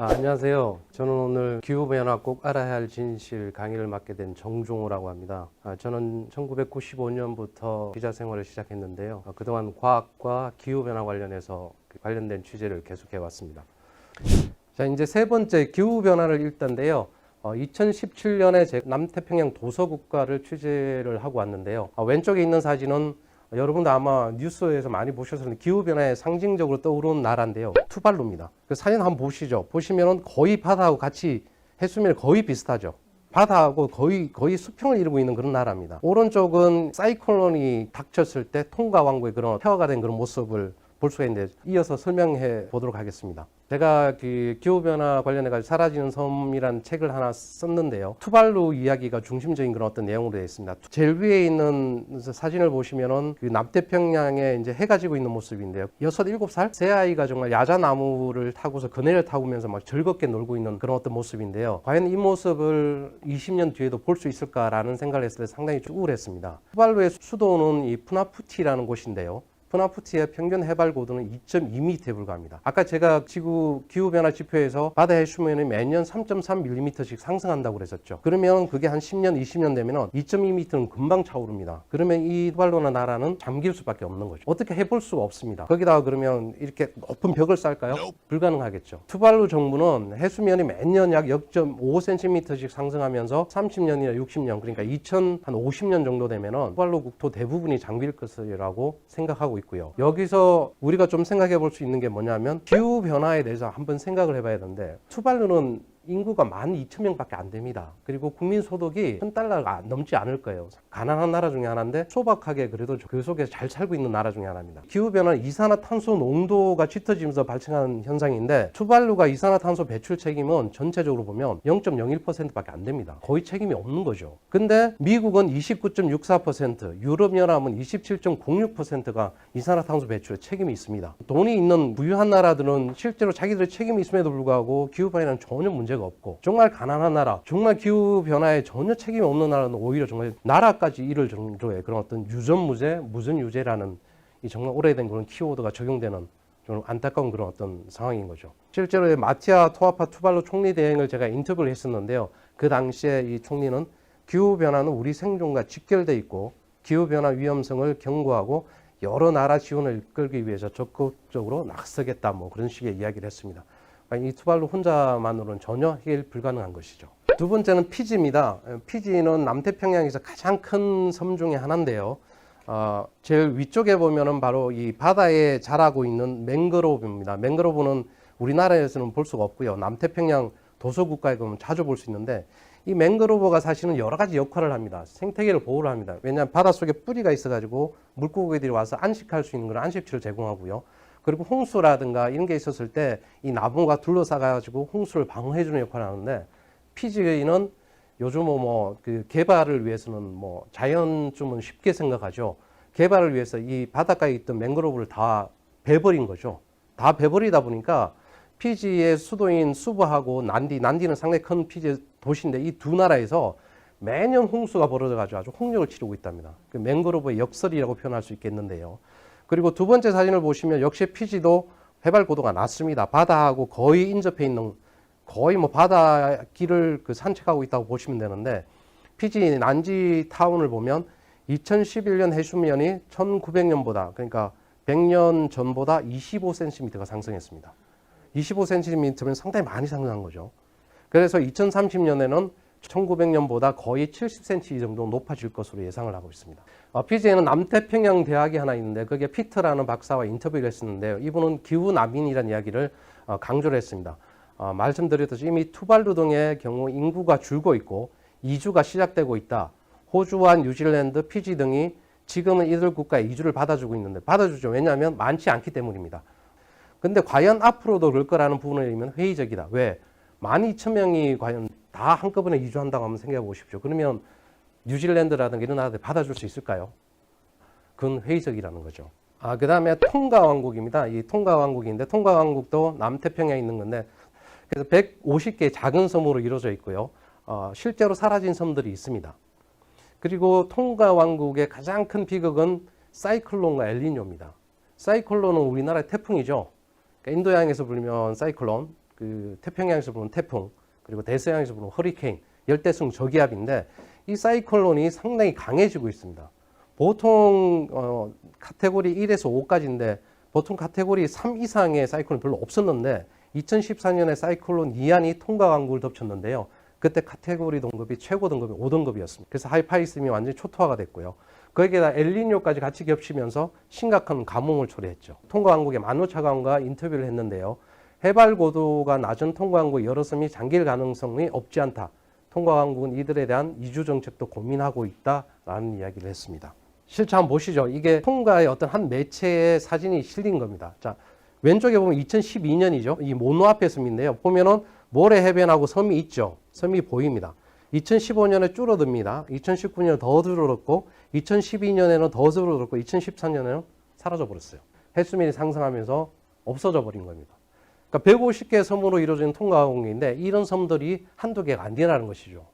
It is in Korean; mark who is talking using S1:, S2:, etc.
S1: 아, 안녕하세요. 저는 오늘 기후변화 꼭 알아야 할 진실 강의를 맡게 된 정종호라고 합니다. 아, 저는 1995년부터 기자 생활을 시작했는데요. 아, 그동안 과학과 기후변화 관련해서 그 관련된 취재를 계속해 왔습니다. 자, 이제 세 번째 기후변화를 읽던데요. 어, 2017년에 제 남태평양 도서국가를 취재를 하고 왔는데요. 아, 왼쪽에 있는 사진은 여러분도 아마 뉴스에서 많이 보셨을 기후변화에 상징적으로 떠오르는 나라인데요. 투발루입니다. 그 사진 한번 보시죠. 보시면은 거의 바다하고 같이 해수면이 거의 비슷하죠. 바다하고 거의 거의 수평을 이루고 있는 그런 나라입니다. 오른쪽은 사이클론이 닥쳤을 때 통가 왕국의 그런 폐허가 된 그런 모습을 볼 수가 있는데 이어서 설명해 보도록 하겠습니다. 제가 그 기후변화 관련해 가지고 사라지는 섬이라는 책을 하나 썼는데요. 투발루 이야기가 중심적인 그런 어떤 내용으로 되어 있습니다. 제일 위에 있는 사진을 보시면은 그 남태평양에 이제 해가 지고 있는 모습인데요. 여섯 일곱 살새 아이가 정말 야자나무를 타고서 그네를 타고면서 막 즐겁게 놀고 있는 그런 어떤 모습인데요. 과연 이 모습을 20년 뒤에도 볼 수 있을까라는 생각을 했을 때 상당히 우울했습니다. 투발루의 수도는 이 푸나푸티라는 곳인데요. 푸나푸티의 평균 해발 고도는 2.2m에 불과합니다. 아까 제가 지구 기후 변화 지표에서 바다 해수면이 매년 3.3mm씩 상승한다고 그랬었죠. 그러면 그게 한 10년, 20년 되면 2.2m는 금방 차오릅니다. 그러면 이 투발루나 나라는 잠길 수밖에 없는 거죠. 어떻게 해볼 수가 없습니다. 거기다가 그러면 이렇게 높은 벽을 쌓을까요? 불가능하겠죠. 투발루 정부는 해수면이 매년 약 0.5cm씩 상승하면서 30년이나 60년 그러니까 2050년 정도 되면은 투발루 국토 대부분이 잠길 것이라고 생각하고 있고요. 여기서 우리가 좀 생각해 볼 수 있는 게 뭐냐면 기후 변화에 대해서 한번 생각을 해봐야 되는데 투발루는 인구가 만 2천 명밖에 안 됩니다. 그리고 국민 소득이 천 달러가 넘지 않을 거예요. 가난한 나라 중에 하나인데 소박하게 그래도 그 속에서 잘 살고 있는 나라 중에 하나입니다. 기후 변화는 이산화탄소 농도가 짙어지면서 발생하는 현상인데 투발루가 이산화탄소 배출 책임은 전체적으로 보면 0.01%밖에 안 됩니다. 거의 책임이 없는 거죠. 근데 미국은 29.64%, 유럽연합은 27.06%가 이산화탄소 배출에 책임이 있습니다. 돈이 있는 부유한 나라들은 실제로 자기들의 책임이 있음에도 불구하고 기후 변화는 전혀 문제가 없고 정말 가난한 나라, 정말 기후 변화에 전혀 책임이 없는 나라는 오히려 정말 나라까지 이를 정도의 그런 어떤 유전무죄, 무전유죄라는 이 정말 오래된 그런 키워드가 적용되는 좀 안타까운 그런 어떤 상황인 거죠. 실제로 마티아 토아파 투발루 총리 대행을 제가 인터뷰를 했었는데요. 그 당시에 이 총리는 기후 변화는 우리 생존과 직결돼 있고 기후 변화 위험성을 경고하고 여러 나라 지원을 이끌기 위해서 적극적으로 나서겠다 뭐 그런 식의 이야기를 했습니다. 이 투발루 혼자만으로는 전혀 해결 불가능한 것이죠. 두 번째는 피지입니다. 피지는 남태평양에서 가장 큰 섬 중에 하나인데요. 어, 제일 위쪽에 보면은 바로 이 바다에 자라고 있는 맹그로브입니다. 맹그로브는 우리나라에서는 볼 수가 없고요. 남태평양 도서국가에 가면 자주 볼 수 있는데 이 맹그로브가 사실은 여러 가지 역할을 합니다. 생태계를 보호를 합니다. 왜냐하면 바닷속에 뿌리가 있어가지고 물고기들이 와서 안식할 수 있는 그런 안식처를 제공하고요. 그리고 홍수라든가 이런 게 있었을 때 이 나무가 둘러싸가지고 홍수를 방어해주는 역할을 하는데 피지는 요즘 뭐그 개발을 위해서는 뭐 자연쯤은 쉽게 생각하죠. 개발을 위해서 이 바닷가에 있던 맹그로브를 다 베버린 거죠. 다 베버리다 보니까 피지의 수도인 수부하고 난디, 난디는 상당히 큰 피지 도시인데 이 두 나라에서 매년 홍수가 벌어져가지고 아주 홍역을 치르고 있답니다. 그 맹그로브의 역설이라고 표현할 수 있겠는데요. 그리고 두 번째 사진을 보시면 역시 피지도 해발 고도가 낮습니다. 바다하고 거의 인접해 있는 거의 뭐 바다 길을 그 산책하고 있다고 보시면 되는데 피지 난지 타운을 보면 2011년 해수면이 1900년보다 그러니까 100년 전보다 25cm가 상승했습니다. 25cm면 상당히 많이 상승한 거죠. 그래서 2030년에는 1900년보다 거의 70cm 정도 높아질 것으로 예상을 하고 있습니다. 어, 피지에는 남태평양 대학이 하나 있는데 그게 피트라는 박사와 인터뷰를 했었는데요. 이분은 기후 난민이라는 이야기를 어, 강조를 했습니다. 어, 말씀드렸듯이 이미 투발루 등의 경우 인구가 줄고 있고 이주가 시작되고 있다. 호주와 뉴질랜드, 피지 등이 지금은 이들 국가에 이주를 받아주고 있는데 받아주죠. 왜냐하면 많지 않기 때문입니다. 근데 과연 앞으로도 그럴 거라는 부분에 의하면 회의적이다. 왜? 12,000명이 과연 다 한꺼번에 이주한다고 한번 생각해 보십시오. 그러면 뉴질랜드라든가 이런 나라들 받아줄 수 있을까요? 그건 회의적이라는 거죠. 아, 그 다음에 통가 왕국입니다. 이 통가 왕국인데, 통가 왕국도 남태평양에 있는 건데, 그래서 150개의 작은 섬으로 이루어져 있고요. 어, 실제로 사라진 섬들이 있습니다. 그리고 통가 왕국의 가장 큰 비극은 사이클론과 엘니뇨입니다. 사이클론은 우리나라의 태풍이죠. 그러니까 인도양에서 불면 사이클론, 그 태평양에서 부는 태풍 그리고 대서양에서 부는 허리케인 열대성 저기압인데 이 사이클론이 상당히 강해지고 있습니다. 보통 어, 카테고리 1에서 5까지인데 보통 카테고리 3 이상의 사이클론 별로 없었는데 2014년에 사이클론 이안이 통과 강국을 덮쳤는데요. 그때 카테고리 등급이 최고 등급이 5등급이었습니다. 그래서 하이파이스미 완전히 초토화가 됐고요. 거기에다 엘니뇨까지 같이 겹치면서 심각한 가뭄을 초래했죠. 통과 강국의 만호차관과 인터뷰를 했는데요. 해발 고도가 낮은 통과 강국 여러 섬이 잠길 가능성이 없지 않다. 통과 강국은 이들에 대한 이주 정책도 고민하고 있다라는 이야기를 했습니다. 실제 한번 보시죠. 이게 통과의 어떤 한 매체의 사진이 실린 겁니다. 자, 왼쪽에 보면 2012년이죠. 이 모노 앞에 섬인데요. 보면은 모래 해변하고 섬이 있죠. 섬이 보입니다. 2015년에 줄어듭니다. 2019년에 더 줄어들었고, 2012년에는 더 줄어들었고, 2013년에는 사라져 버렸어요. 해수면이 상승하면서 없어져 버린 겁니다. 그러니까 150개 섬으로 이루어진 통과공인데 이런 섬들이 한두 개가 아니라는 것이죠.